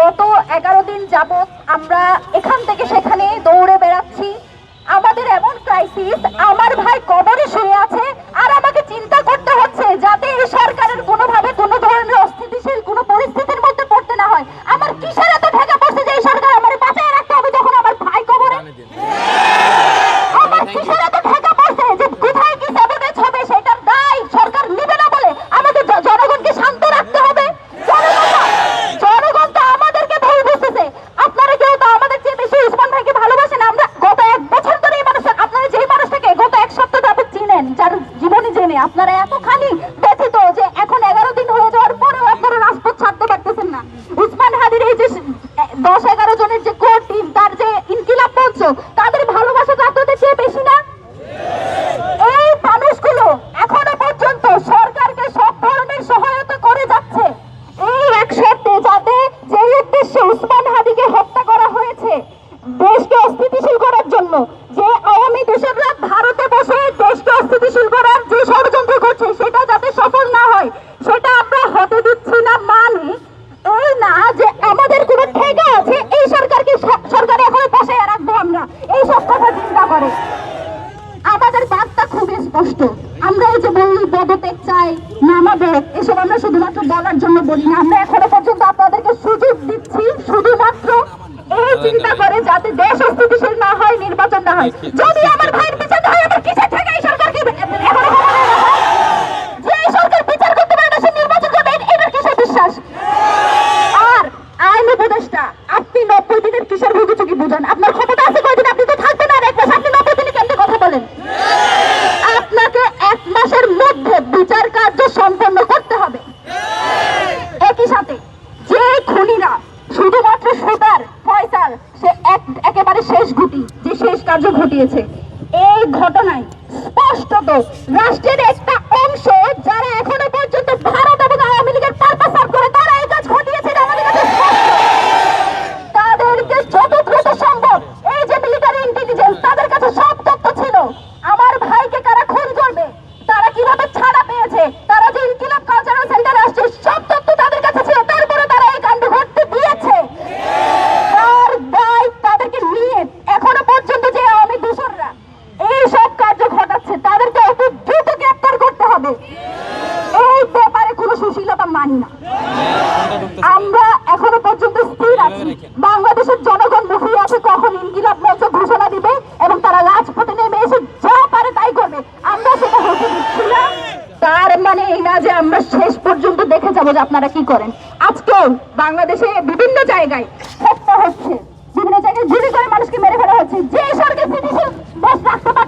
গত এগারো দিন যাবৎ আমরা এখান থেকে সেখানে দৌড়ে বেড়াচ্ছি। আমাদের এমন ক্রাইসিস আমার ভাই কবরে শুয়ে আছে আর আমাকে চিন্তা করতে হচ্ছে যাতে এই সরকারের কোনোভাবে কোনো ধরনের অস্থিতিশীল কোনো পরিস্থিতির মধ্যে পড়তে না হয়। আমার কিসের চেয়ারম্যান যার জীবনী জেনে আপনারা এত খালি ব্যথিত যে এখন এগারো দিন হয়ে যাওয়ার পরেও আপনারা রাজপথ ছাড়তে পারতেছেন না। উসমান হাদির এই যে দশ এগারো জনের যে কোর টিম, তার যে ইনকিলাব মঞ্চ, তাদের ভালোবাসা ছাত্রদের চেয়ে বেশি না? সহায়তা করে যাচ্ছে। এই একসাথে যাতে যে উদ্দেশ্যে উসমান হবে এসব আমরা শুধুমাত্র বলার জন্য বলি না, আমরা এখনও পর্যন্ত আপনাদেরকে সুযোগ দিচ্ছি, শুধুমাত্র এই চিন্তা করে যাতে দেশ অস্থিতিশীল না হয়, নির্বাচন না হয়। যদি আমার ভাই কার্য ঘটিয়েছে। এই ঘটনায় স্পষ্টত রাষ্ট্রের একটা অংশ যারা এখন বাংলাদেশের জনগণ মুখিয়ে আছে কখন ইনকিলাব মঞ্চ ঘোষণা দিবে এবং তারা রাজপথে নেমে এসে যা পারে তাই করবে। আমরা সেটা হতে দিচ্ছি না। তার মানে এই না যে আমরা শেষ পর্যন্ত দেখে যাব যে আপনারা কি করেন। আজকে বাংলাদেশে বিভিন্ন জায়গায় হত্যা হচ্ছে। বিভিন্ন জায়গায় গুলি করে মানুষকে মেরে ফেলা হচ্ছে। যে সরকার রাখতে